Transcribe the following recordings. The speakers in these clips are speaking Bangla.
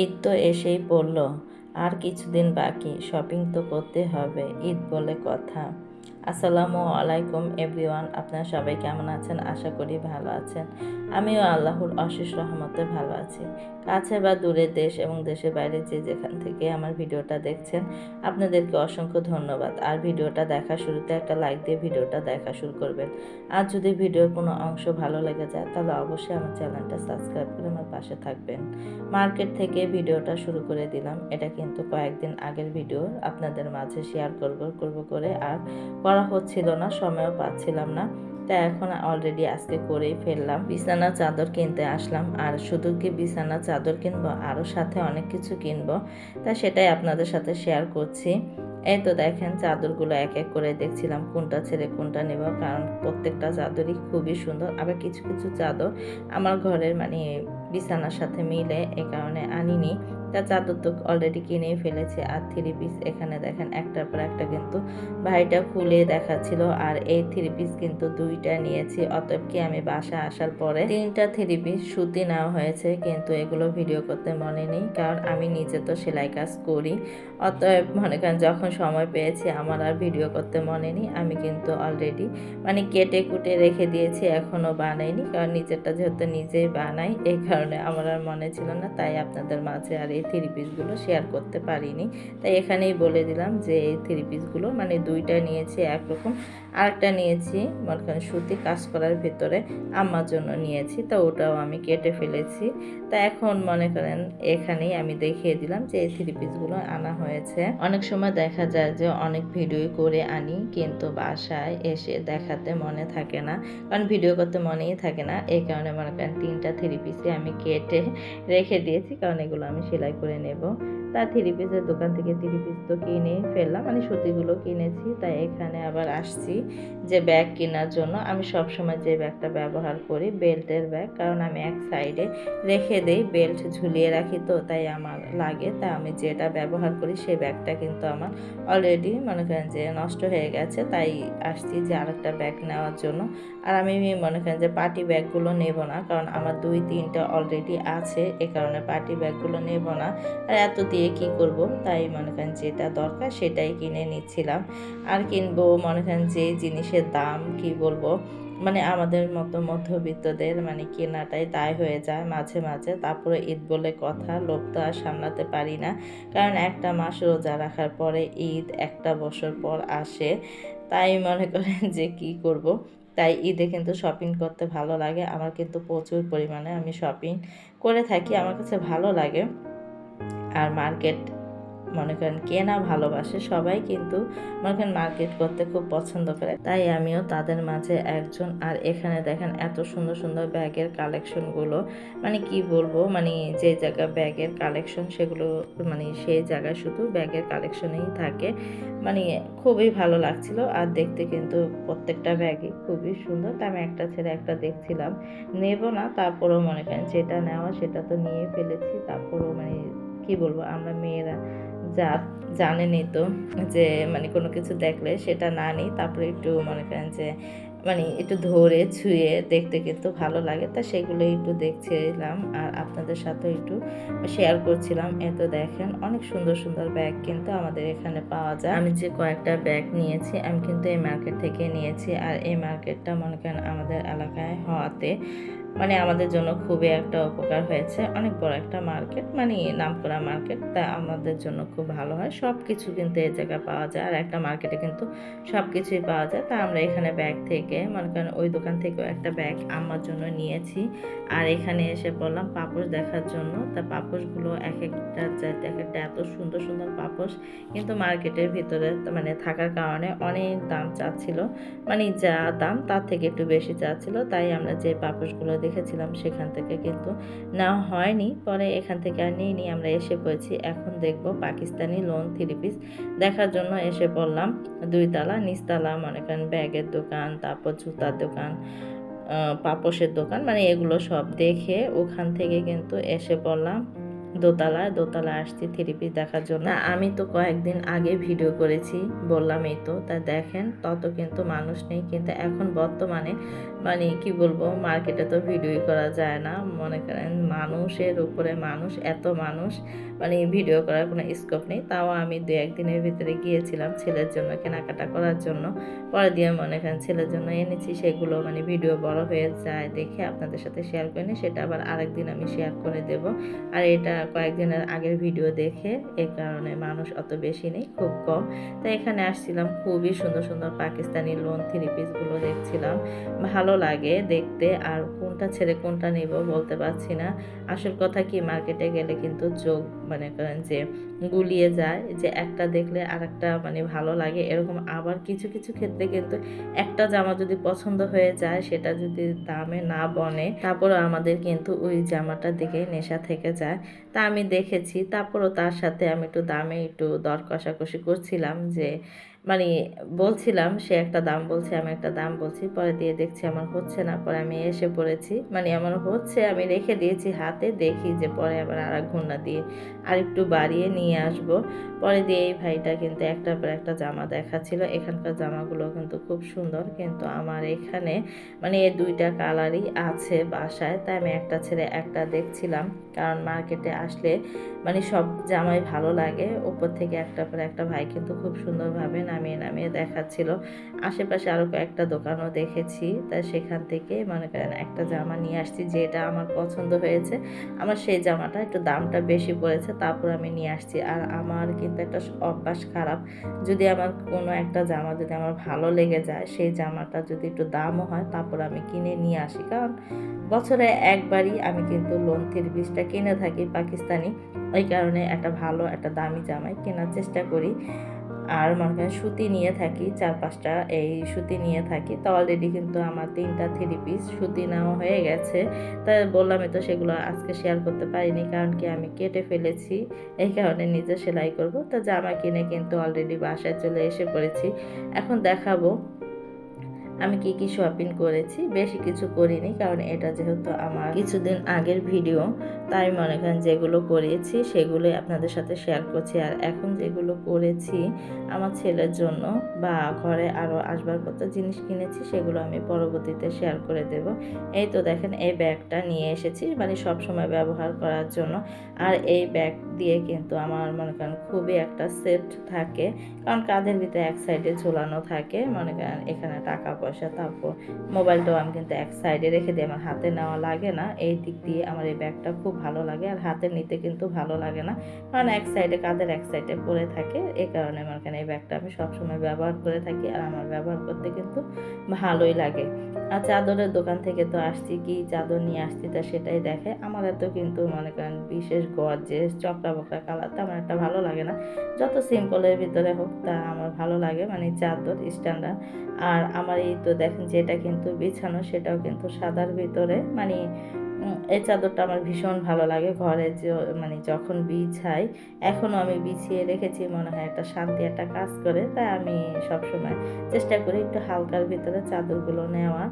ঈদ তো এসেই পড়ল, আর কিছুদিন বাকি শপিং তো করতে হবে, ঈদ বলে কথা। আসসালামু আলাইকুম এভরিওয়ান আপনারা সবাই কেমন আছেন? আশা করি ভালো আছেন। আমিও আল্লাহর অশেষ রহমতে ভালো আছি। কাছে বা দূরে দেশ এবং দেশের বাইরে যে যেখান থেকে আমার ভিডিওটা দেখছেন, আপনাদেরকে অসংখ্য ধন্যবাদ। আর ভিডিওটা দেখা শুরুতে একটা লাইক দিয়ে ভিডিওটা দেখা শুরু করবেন। আর যদি ভিডিওর কোনো অংশ ভালো লেগে যায়, তাহলে অবশ্যই আমার চ্যানেলটা সাবস্ক্রাইব করে আমার পাশে থাকবেন। মার্কেট থেকে ভিডিওটা শুরু করে দিলাম। এটা কিন্তু কয়েকদিন আগের ভিডিও, আপনাদের মাঝে শেয়ার করব করব করে। আর করা হচ্ছিল না, সময়ও পাচ্ছিলাম না। তা এখন অলরেডি আজকে করেই ফেললাম। বিছানা, চাদর কিনতে আসলাম। আর শুধু কি বিছানা, চাদর কিনবো আরও সাথে অনেক কিছু কিনবো, তা সেটাই আপনাদের সাথে শেয়ার করছি। এই তো দেখেন চাদরগুলো এক এক করে দেখছিলাম, কোনটা ছেড়ে কোনটা নেব, কারণ প্রত্যেকটা চাদরই খুবই সুন্দর। আবার কিছু কিছু চাদর আমার ঘরের মানে বিছানার সাথে মিলে, এ কারণে আনিনি। তা চাদর তো অলরেডি কিনেই ফেলেছে। আর থ্রি পিস এখানে দেখেন, একটার পর একটা কিন্তু ভাইটা খুলে দেখাচ্ছিল। আর এই থ্রি পিস কিন্তু দুইটা নিয়েছি। অতএব কি আমি বাসা আসার পরে তিনটা থ্রি পিস সুতি নেওয়া হয়েছে। কিন্তু এগুলো ভিডিও করতে মনে নেই, কারণ আমি নিজে তো সেলাই কাজ করি। অতএব মনে করেন যখন সময় পেয়েছি, আমার আর ভিডিও করতে মনে নেই। আমি কিন্তু অলরেডি মানে কেটে কুটে রেখে দিয়েছি এখনও বানাইনি। কারণ নিজেরটা যেহেতু নিজেই বানাই, এই কারণে আমার আর মনে ছিল না। তাই আপনাদের মাঝে আর এই থ্রি পিসগুলো শেয়ার করতে পারিনি। তাই এখানেই বলে দিলাম যে এই থ্রি পিসগুলো মানে দুইটা নিয়েছি একরকম। আরেকটা নিয়েছি, মনে সুতি কাজ করার ভেতরে আমার জন্য নিয়েছি, তো ওটাও আমি কেটে ফেলেছি। তা এখন মনে করেন এখানেই আমি দেখিয়ে দিলাম যে এই থ্রি পিসগুলো আনা হয়েছে। অনেক সময় দেখা যায় যে অনেক ভিডিও করে আনি, কিন্তু বাসায় এসে দেখাতে মনে থাকে না। কারণ ভিডিও করতে মনেই থাকে না। এই কারণে মনে করেন তিনটা থ্রি পিসই আমি কেটে রেখে দিয়েছি, কারণ এগুলো আমি সেলাই করে নেব। তা থ্রি পিসের দোকান থেকে থ্রি পিস তো কিনে ফেললাম। মানে সুতিগুলো কিনেছি, তাই এখানে আবার আসছি যে ব্যাগ কেনার জন্য। আমি সব সময় যে ব্যাগটা ব্যবহার করি বেল্টের ব্যাগ কারণ আমি এক সাইডে রেখে দেই বেল্ট ঝুলিয়ে রাখি তো, তাই আমার লাগে। তা আমি যেটা ব্যবহার করি, সেই ব্যাগটা কিন্তু আমার অলরেডি মনে করেন যে নষ্ট হয়ে গেছে, তাই আসছি যে আরেকটা ব্যাগ নেওয়ার জন্য। আর আমি মনে করেন যে পার্টি ব্যাগগুলো নেব না, কারণ আমার দুই তিনটা অলরেডি আছে, এ কারণে পার্টি ব্যাগগুলো নেব না। আর এত দিয়ে কি করব? তাই মনে করেন যেটা দরকার, সেটাই কিনে নিচ্ছিলাম। আর কিনবো মনে করেন যে জিনিসের দাম কি বলব? মানে আমাদের মতো মধ্যবিত্তদের মানে কেনাটাই দায় হয়ে যায় মাঝে মাঝে। তারপরে ঈদ বলে কথা, লোভ তো আর সামলাতে পারি না। কারণ একটা মাস রোজা রাখার পরে ঈদ একটা বছর পর আসে। তাই মনে করেন যে কি করব? তাই ঈদে কিন্তু শপিং করতে ভালো লাগে। আমার কিন্তু প্রচুর পরিমাণে আমি শপিং করে থাকি। আমার কাছে ভালো লাগে। আর মার্কেট মনে করেন কেনা ভালোবাসে সবাই কিন্তু মনে করেন মার্কেট করতে খুব পছন্দ করে। তাই আমিও তাদের মাঝে একজন। আর এখানে দেখেন এত সুন্দর সুন্দর ব্যাগের কালেকশনগুলো মানে কি বলব? মানে যে জায়গা ব্যাগের কালেকশন সেগুলো মানে সেই জায়গায় শুধু ব্যাগের কালেকশনেই থাকে। মানে খুবই ভালো লাগছিল। আর দেখতে কিন্তু প্রত্যেকটা ব্যাগই খুবই সুন্দর। তা আমি একটা ছেড়ে একটা দেখছিলাম। নেব না, তারপরেও মনে করেন যেটা নেওয়া সেটা তো নিয়ে ফেলেছি। তারপরেও মানে কি বলব, আমরা মেয়েরা যা জানেনই তো যে মানে কোনো কিছু দেখলে সেটা না নিই। তারপরে একটু মনে করেন যে মানে একটু ধরে ছুঁয়ে দেখতে কিন্তু ভালো লাগে। তা সেগুলো একটু দেখছিলাম আর আপনাদের সাথে একটু শেয়ার করছিলাম। এত দেখেন, অনেক সুন্দর সুন্দর ব্যাগ কিন্তু আমাদের এখানে পাওয়া যায়। আমি যে কয়েকটা ব্যাগ নিয়েছি, আমি কিন্তু এই মার্কেট থেকে নিয়েছি। আর এই মার্কেটটা মনে করেন আমাদের এলাকায় হওয়াতে মানে আমাদের জন্য খুবই একটা উপকার হয়েছে। অনেক বড় একটা মার্কেট মানে নামকরা মার্কেট, তা আমাদের জন্য খুব ভালো হয়। সব কিছু কিন্তু এই জায়গায় পাওয়া যায়। আর একটা মার্কেটে কিন্তু সব কিছুই পাওয়া যায়। তা আমরা এখানে ব্যাগ থেকে, মনে করেন ওই দোকান থেকেও একটা ব্যাগ আমার জন্য নিয়েছি। আর এখানে এসে বললাম পাপোশ দেখার জন্য। তা পাপোশগুলো এক একটা জাত এক একটা এত সুন্দর সুন্দর পাপোশ কিন্তু মার্কেটের ভিতরে মানে থাকার কারণে অনেক দাম চাচ্ছিল। মানে যা দাম তার থেকে একটু বেশি চাচ্ছিল। তাই আমরা যে পাপোশগুলো দেখেছিলাম সেখান থেকে, কিন্তু না হয়নি। পরে এখান থেকে আর নিয়ে আমরা এসে পড়েছি। এখন দেখব পাকিস্তানি লোন থ্রি পিস দেখার জন্য এসে পড়লাম। দুইতলা, নিচতলা, মনে করেন ব্যাগের দোকান, তারপর জুতার দোকান পাপোশের দোকান মানে এগুলো সব দেখে ওখান থেকে কিন্তু এসে পড়লাম। দোতলায় দোতলায় আসছি থ্রি পিস দেখার জন্য। আমি তো কয়েকদিন আগে ভিডিও করেছি, বললাম এই তো, তা দেখেন, তত কিন্তু মানুষ নেই, কিন্তু এখন বর্তমানে মানে কি বলব মার্কেটে তো ভিডিওই করা যায় না। মনে করেন মানুষের উপরে মানুষ, এত মানুষ মানে ভিডিও করার কোনো স্কোপ নেই। তাও আমি দু একদিনের ভিতরে গিয়েছিলাম ছেলের জন্য, কেনাকাটা করার জন্য। পরে দিয়ে মনে করেন ছেলের জন্য এনেছি, সেগুলো মানে ভিডিও বড় হয়ে যায় দেখে আপনাদের সাথে শেয়ার করিনি সেটা আবার আরেকদিন আমি শেয়ার করে দেব। আর এটা কয়েকদিনের আগের ভিডিও দেখে এই কারণে মানুষ অত বেশি নেই, খুব কম। তাই এখানে আসছিলাম, খুবই সুন্দর সুন্দর পাকিস্তানি লোন থ্রি পিসগুলো দেখছিলাম। ভালো লাগে দেখতে, আর কোনটা ছেড়ে কোনটা নেব বলতে পারছি না। আসল কথা কি মার্কেটে গেলে কিন্তু চোখ মানে করেন যে গুলিয়ে যায়, যে একটা দেখলে আরেকটা মানে ভালো লাগে। এরকম আবার কিছু কিছু ক্ষেত্রে কিন্তু একটা জামা যদি পছন্দ হয়ে যায়, সেটা যদি দামে না বনে, তারপরও আমাদের কিন্তু ওই জামাটার দিকে নেশা থেকে যায়। তা আমি দেখেছি। তারপরও তার সাথে আমি একটু দামে একটু দর কষাকষি করছিলাম যে মানে বলছিলাম, সে একটা দাম বলছে, আমি একটা দাম বলছি, পরে দিয়ে দেখছি আমার হচ্ছে না, পরে আমি এসে পড়েছি। মানে আমার হচ্ছে, আমি রেখে দিয়েছি হাতে, দেখি যে পরে আবার আর এক ঘণ্টা দিয়ে আর একটু বাড়িয়ে নিয়ে আসব। পরে দিয়ে এই ভাইটা কিন্তু একটার পর একটা জামা দেখাচ্ছিল। এখানকার জামাগুলো কিন্তু খুব সুন্দর, কিন্তু আমার এখানে মানে এই দুইটা কালারই আছে বাসায়। তাই আমি একটা ছেড়ে একটা দেখছিলাম, কারণ মার্কেটে আসলে মানে সব জামাই ভালো লাগে। উপর থেকে একটা পর একটা ভাই কিন্তু খুব সুন্দরভাবে নামিয়ে নামিয়ে দেখাচ্ছিল। আশেপাশে আরও কয়েকটা দোকানও দেখেছি। তা সেখান থেকে মনে করেন একটা জামা নিয়ে আসছি যেটা আমার পছন্দ হয়েছে। আমার সেই জামাটা একটু দামটা বেশি পড়েছে, তারপর আমি নিয়ে আসছি। আর আমার কিন্তু একটা অভ্যাস খারাপ। যদি আমার কোনো একটা জামা যদি আমার ভালো লেগে যায়, সেই জামাটা যদি একটু দামও হয়, তারপর আমি কিনে নিয়ে আসি। কারণ বছরে একবারই আমি কিন্তু লোন পিসটা কিনে থাকি পাকিস্তানি। ওই কারণে একটা ভালো, একটা দামি জামাই কেনার চেষ্টা করি। আর মনে করেন সুতি নিয়ে থাকি চার পাঁচটা এই সুতি নিয়ে থাকি। তো অলরেডি কিন্তু আমার তিনটা থ্রি পিস সুতি নেওয়া হয়ে গেছে। তা বললামই তো সেগুলো আজকে শেয়ার করতে পারিনি, কারণ কি আমি কেটে ফেলেছি, এই কারণে নিজে সেলাই করব। তো জামা কিনে কিন্তু অলরেডি বাসায় চলে এসে পড়েছি। এখন দেখাবো। আমি কি কি শপিং করেছি? বেশি কিছু করিনি, কারণ এটা যেহেতু আমার কিছুদিন আগের ভিডিও তাই মনে করেন যেগুলো করেছি সেগুলোই আপনাদের সাথে শেয়ার করছি। আর এখন যেগুলো করেছি আমার ছেলের জন্য বা ঘরে আরও আসবাবপত্র জিনিস কিনেছি, সেগুলো আমি পরবর্তীতে শেয়ার করে দেব। এই তো দেখেন, এই ব্যাগটা নিয়ে এসেছি মানে সব সময় ব্যবহার করার জন্য। আর এই ব্যাগ দিয়ে কিন্তু আমার মনে করেন খুবই একটা সেফ থাকে, কারণ কাঁধের ভিতরে এক সাইডে ঝোলানো থাকে, মনে করেন এখানে টাকা পয়সা তারপর মোবাইলটাও আমি কিন্তু এক সাইডে রেখে দিই। আমার হাতে নেওয়া লাগে না। এই দিক দিয়ে আমার এই ব্যাগটা খুব ভালো লাগে আর হাতে নিতে কিন্তু ভালো লাগে না। কারণ এক সাইডে কাঁধের এক সাইডে পড়ে থাকে এই কারণে আমার এখানে এই ব্যাগটা আমি সবসময় ব্যবহার করে থাকি আর আমার ব্যবহার করতে কিন্তু ভালোই লাগে। আর চাদরের দোকান থেকে তো আসছি, কি চাদর নিয়ে আসছি তা সেটাই দেখে। আমার এত কিন্তু মনে করেন বিশেষ গর্জেস চকরা বকরা কালার তেমন একটা ভালো লাগে না। যত সিম্পলের ভিতরে হোক তা আমার ভালো লাগে। মানে চাদর স্ট্যান্ডার্ড আর আমার এই তো দেখেন যেটা কিন্তু বিছানো, সেটাও কিন্তু সাদার ভিতরে। মানে এই চাদরটা আমার ভীষণ ভালো লাগে ঘরে মানে যখন বিছাই এখনও আমি বিছিয়ে রেখেছি, মনে হয় একটা শান্তি, একটা কাজ করে, তাই আমি সবসময় চেষ্টা করি একটু হালকার ভিতরে চাদরগুলো নেওয়া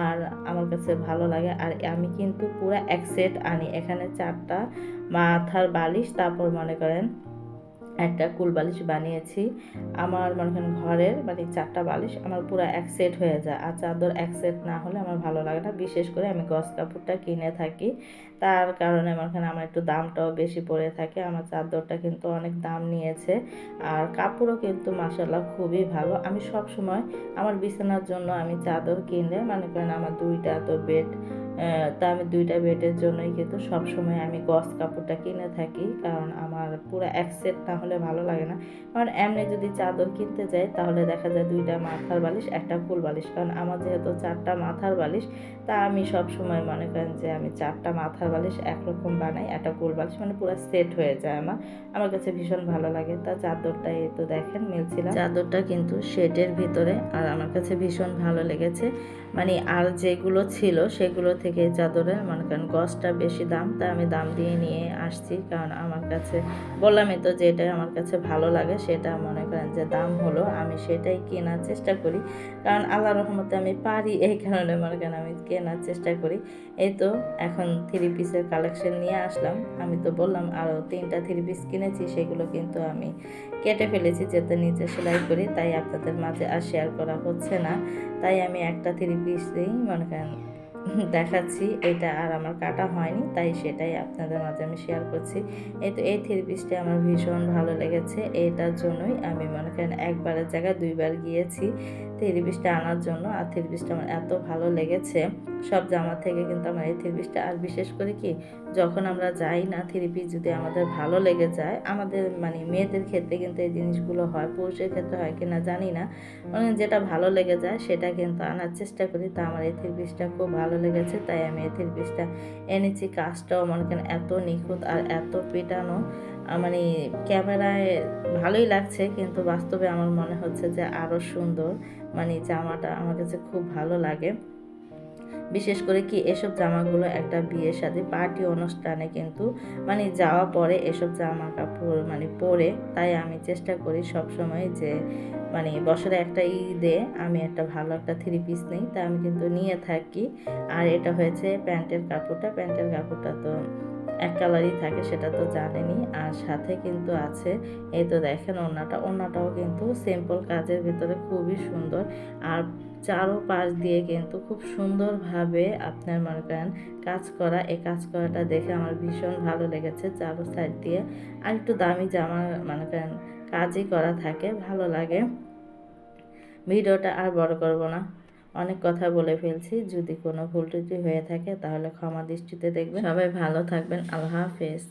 আর আমার কাছে ভালো লাগে, আর আমি কিন্তু পুরো এক সেট আনি। এখানে চারটা মাথার বালিশ, তারপর মনে করেন একটা কুল বালিশ বানিয়েছি। আমার মনে করেন ঘরের মানে চারটা বালিশ আমার পুরো এক সেট হয়ে যায়। আর চাদর এক সেট না হলে আমার ভালো লাগে না। বিশেষ করে আমি গস কাপড়টা কিনে থাকি। তার কারণে এখানে আমার একটু দামটাও বেশি পড়ে থাকে। আমার চাদরটা কিন্তু অনেক দাম নিয়েছে। আর কাপড়ও কিন্তু মাসাল্লাহ খুবই ভালো। আমি সব সময় আমার বিছানার জন্য আমি চাদর কিনলে মনে করেন আমার দুইটা তো বেড তা আমি দুইটা বেডের জন্যই কিন্তু সবসময় আমি গস কাপড়টা কিনে থাকি, কারণ আমার পুরো এক সেট না হলে ভালো লাগে না। কারণ এমনি যদি চাদর কিনতে যাই, তাহলে দেখা যায় দুইটা মাথার বালিশ, একটা ফুল বালিশ। কারণ আমার যেহেতু চারটা মাথার বালিশ, তা আমি সব সময় মনে করেন যে আমি চারটা মাথার বালিশ একরকম বানাই, একটা ফুল বালিশ মানে পুরো সেট হয়ে যায় আমার। আমার কাছে ভীষণ ভালো লাগে। তা চাদরটা এই তো দেখেন, মিলছিলাম। চাদরটা কিন্তু শেডের ভিতরে, আর আমার কাছে ভীষণ ভালো লেগেছে। মানে আর যেগুলো ছিল, সেগুলো থেকে এই চাদরের, মনে করেন গজটা বেশি দাম, তাই আমি দাম দিয়ে নিয়ে আসছি। কারণ আমার কাছে, বললামই তো যেটা আমার কাছে ভালো লাগে, সেটা মনে করেন যে দাম হলো, আমি সেটাই কেনার চেষ্টা করি। কারণ আল্লাহ রহমতে আমি পারি, এই কারণে মনে করেন আমি কেনার চেষ্টা করি। এই তো এখন থ্রি পিসের কালেকশন নিয়ে আসলাম। আমি তো বললাম আরও তিনটা থ্রি পিস কিনেছি, সেগুলো কিন্তু আমি কেটে ফেলেছি যেতে নিচে সেলাই করি, তাই আপনাদের মাঝে আর শেয়ার করা হচ্ছে না। তাই আমি একটা থ্রি পিসেই মনে করেন দেখাচ্ছি, এটা আর আমার কাটা হয়নি, তাই সেটাই আপনাদের মাঝে আমি শেয়ার করছি। এই তো, এই থ্রি পিসটা আমার ভীষণ ভালো লেগেছে, এটার জন্যই আমি মনে করেন একবারের জায়গায় দুইবার গিয়েছি। থ্রি পিসটা আনার জন্য আর থ্রি পিসটা আমার এত ভালো লেগেছে। সব জামা থেকে কিন্তু আমার এই থ্রি পিসটা আর বিশেষ করে কি, যখন আমরা যাই না থ্রি পিস যদি আমাদের ভালো লেগে যায়, আমাদের মানে মেয়েদের ক্ষেত্রে কিন্তু এই জিনিসগুলো হয়, পুরুষের ক্ষেত্রে হয় কিনা জানি না। মানে যেটা ভালো লেগে যায়, সেটা কিন্তু আনার চেষ্টা করি। তা আমার এই থ্রি পিসটা খুব ভালো লেগেছে, তাই আমি এই থ্রি পিসটা এনেছি। কাজটাও মনে করেন এত নিখুঁত আর এত পেটানো। মানে ক্যামেরায় ভালোই লাগছে, কিন্তু বাস্তবে আমার মনে হচ্ছে যে আরও সুন্দর। মানে জামাটা আমার কাছে খুব ভালো লাগে। বিশেষ করে কি এসব জামাগুলো একটা বিয়ের সাথে পার্টি অনুষ্ঠানে কিন্তু মানে যাওয়া পরে এসব জামা কাপড় মানে পরে তাই আমি চেষ্টা করি সব সময় যে মানে বছরে একটা ঈদে আমি একটা ভালো একটা থ্রি পিস নিই, তা আমি কিন্তু নিয়ে থাকি। আর এটা হয়েছে প্যান্টের কাপড়টা প্যান্টের কাপড়টা তো এক কালারই থাকে, সেটা তো জানেনি আর সাথে কিন্তু আছে, এই তো দেখেন ওড়নাটা। ওড়নাটাও কিন্তু সিম্পল কাজের ভিতরে খুবই সুন্দর। আর চারো পাশ দিয়ে কিন্তু খুব সুন্দরভাবে আপনার মনে করেন কাজ করা, এই কাজ করাটা দেখে আমার ভীষণ ভালো লেগেছে চারো সাইড দিয়ে। আর একটু দামি জামা মনে করেন কাজই করা থাকে, ভালো লাগে। ভিডিওটা আর বড় করব না। অনেক কথা বলে ফেলছি। যদি কোনো ভুল ত্রুটি হয়ে থাকে তাহলে ক্ষমা দৃষ্টিতে দেখবেন। সবাই ভালো থাকবেন। আল্লাহ হাফেজ।